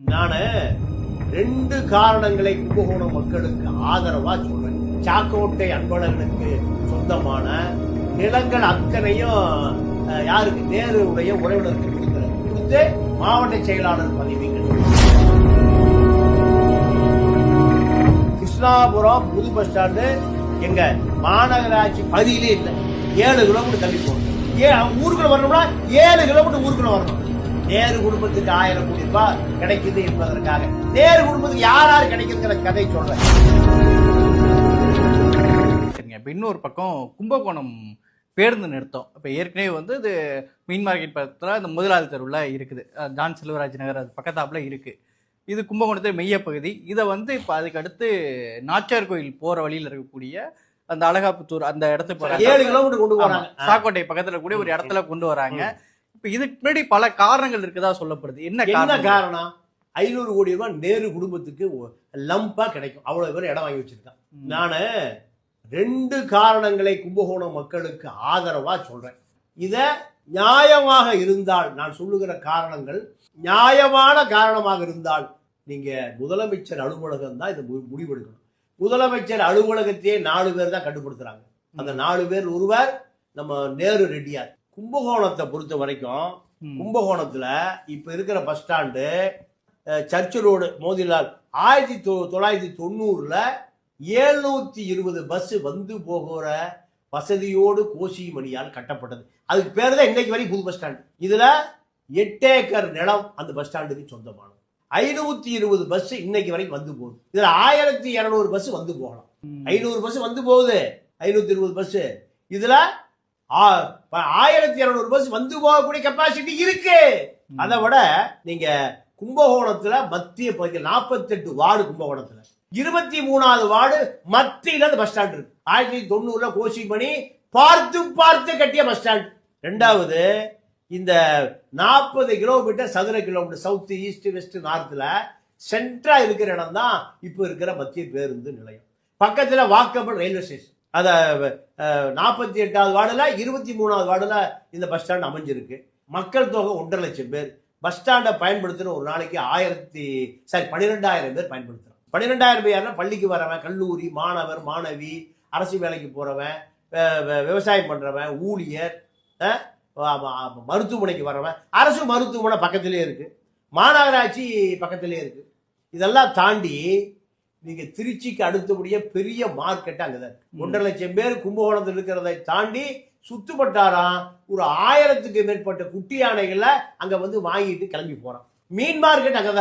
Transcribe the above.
நானு ரெண்டு காரணங்களை கும்பகோணம் மக்களுக்கு ஆதரவா சொல்றேன். சாக்கோட்டை அன்பழகனுக்கு சொந்தமான நிலங்கள் அத்தனையும் யாருக்கு? நேருடைய உறவினருக்கு கொடுக்கிறது கொடுத்து மாவட்ட செயலாளர் பதவி கிருஷ்ணாபுரம் புது பஸ் ஸ்டாண்டு எங்க மாநகராட்சி பகுதியிலே இல்லை. ஏழு கிலோமீட்டர் தள்ளி போகணும். ஏன் ஊருக்குள்ள வரணும்னா ஏழு கிலோமீட்டர் ஊருக்குள்ள வரணும். நேரு குடும்பத்துக்கு ஆயிரம் கோடி ரூபாய் கிடைக்குது என்பதற்காக. நேரு குடும்பத்துக்கு யார் யார் கிடைக்குதுங்கிற கதை சொல்றேன். சரிங்க. இப்போ இன்னொரு பக்கம் கும்பகோணம் பேருந்து நிறுத்தம். இப்போ ஏற்கனவே வந்து இது மீன் மார்க்கெட் பக்கத்தில் இந்த முதலாளி தெருவில் இருக்குது. ஜான் செல்வராஜ் நகர் அது பக்கத்தாப்புல இருக்குது இது கும்பகோணத்தில் மெய்ய பகுதி இதை வந்து இப்போ அதுக்கு அடுத்து நாச்சியார் கோயில் போகிற வழியில் இருக்கக்கூடிய அந்த அழகாப்புத்தூர் அந்த இடத்துக்கு ஏழு கிலோமீட்டர் கொண்டு போறாங்க. சாக்கோட்டை பக்கத்துல கூட ஒரு இடத்துல கொண்டு வராங்க. இப்ப இதுக்கு முன்னாடி பல காரணங்கள் இருக்கதா சொல்லப்படுது. என்ன என்ன காரணம் ஐநூறு கோடி ரூபாய் நேரு குடும்பத்துக்கு லம்பா கிடைக்கும். அவ்வளவு பேர் இடம் வாங்கி வச்சிருக்கான். நானு ரெண்டு காரணங்களை கும்பகோணம் மக்களுக்கு ஆதரவா சொல்றேன். இத நியாயமாக இருந்தால் நான் சொல்லுகிற காரணங்கள் நியாயமான காரணமாக இருந்தால் நீங்க முதலமைச்சர் அலுவலகம் தான் இதை முடிவெடுக்கணும். முதலமைச்சர் அலுவலகத்தையே நாலு பேர் தான் கட்டுப்படுத்துறாங்க அந்த நாலு பேர் ஒருவர் நம்ம நேரு ரெட்டியார். கும்பகோணத்தை பொறுத்த வரைக்கும். கும்பகோணத்துல இப்ப இருக்கிற bus stand church road Motilal ஆயிரத்தி தொ- தொள்ளாயிரத்தி தொண்ணூறுல எழுநூத்தி இருபது பஸ் வந்து போகிற வசதியோடு கோசி மணியால் கட்டப்பட்டது. அதுக்கு பேர் தான் இன்னைக்கு வரைக்கும் புது பஸ் ஸ்டாண்டு இதுல எட்டு ஏக்கர் நிலம் அந்த பஸ் ஸ்டாண்டுக்கு சொந்தமானது. ஐநூத்தி இருபது பஸ் இன்னைக்கு வரைக்கும் வந்து போகுது. இதுல ஆயிரத்தி இருநூறு பஸ் வந்து போகலாம். ஐநூறு பஸ் வந்து போகுது. ஐநூத்தி இருபது பஸ் இதுல ஆயிரத்தி இருநூறு பஸ் வந்து போகக்கூடிய கெப்பாசிட்டி இருக்கு. அதை விட நீங்க கும்பகோணத்துல மத்திய பகுதியில் நாற்பத்தெட்டு வார்டு கும்பகோணத்துல. இருபத்தி மூணாவது வார்டு மத்தியில அந்த பஸ் ஸ்டாண்ட் இருக்கு. ஆயிரத்தி தொண்ணூறுல கோசிமணி பார்த்து பார்த்து கட்டிய பஸ் ஸ்டாண்ட் ரெண்டாவது இந்த நாற்பது கிலோமீட்டர் சதுர கிலோமீட்டர் சவுத் ஈஸ்ட் வெஸ்ட் நார்த்ல சென்ட்ரா இருக்கிற இடம் தான் இப்போ இருக்கிற மத்திய பேருந்து நிலையம். பக்கத்துல வாக்கபிள் ரயில்வே ஸ்டேஷன் அதை நாற்பத்தி எட்டாவது வார்டுல இருபத்தி மூணாவது வார்டில் இந்த பஸ் ஸ்டாண்ட் அமைஞ்சிருக்கு. மக்கள் தொகை ஒன்றரை லட்சம் பேர். பஸ் ஸ்டாண்டை பயன்படுத்துகிற ஒரு நாளைக்கு ஆயிரத்தி சாரி பன்னிரெண்டாயிரம் பேர் பயன்படுத்துகிறோம் பன்னிரெண்டாயிரம் பேர்னா பள்ளிக்கு வரவன் கல்லூரி மாணவர் மாணவி அரசு வேலைக்கு போகிறவன் விவசாயம் பண்ணுறவன் ஊழியர் மருத்துவமனைக்கு வரவன் அரசு மருத்துவமனை பக்கத்திலே இருக்குது மாநகராட்சி பக்கத்திலே இருக்குது இதெல்லாம் தாண்டி நீங்க திருச்சிக்கு அடுத்தபடியே பெரிய மார்க்கெட் அங்கதான் இருக்கு. ஒன்றரை லட்சம் பேர் கும்பகோணத்தில் இருக்கிறதை தாண்டி சுத்துப்பட்டாராம் ஒரு ஆயிரத்துக்கு மேற்பட்ட குட்டி யானைகளை அங்க வந்து வாங்கிட்டு கிளம்பி போறான். மீன் மார்க்கெட் அங்கதான்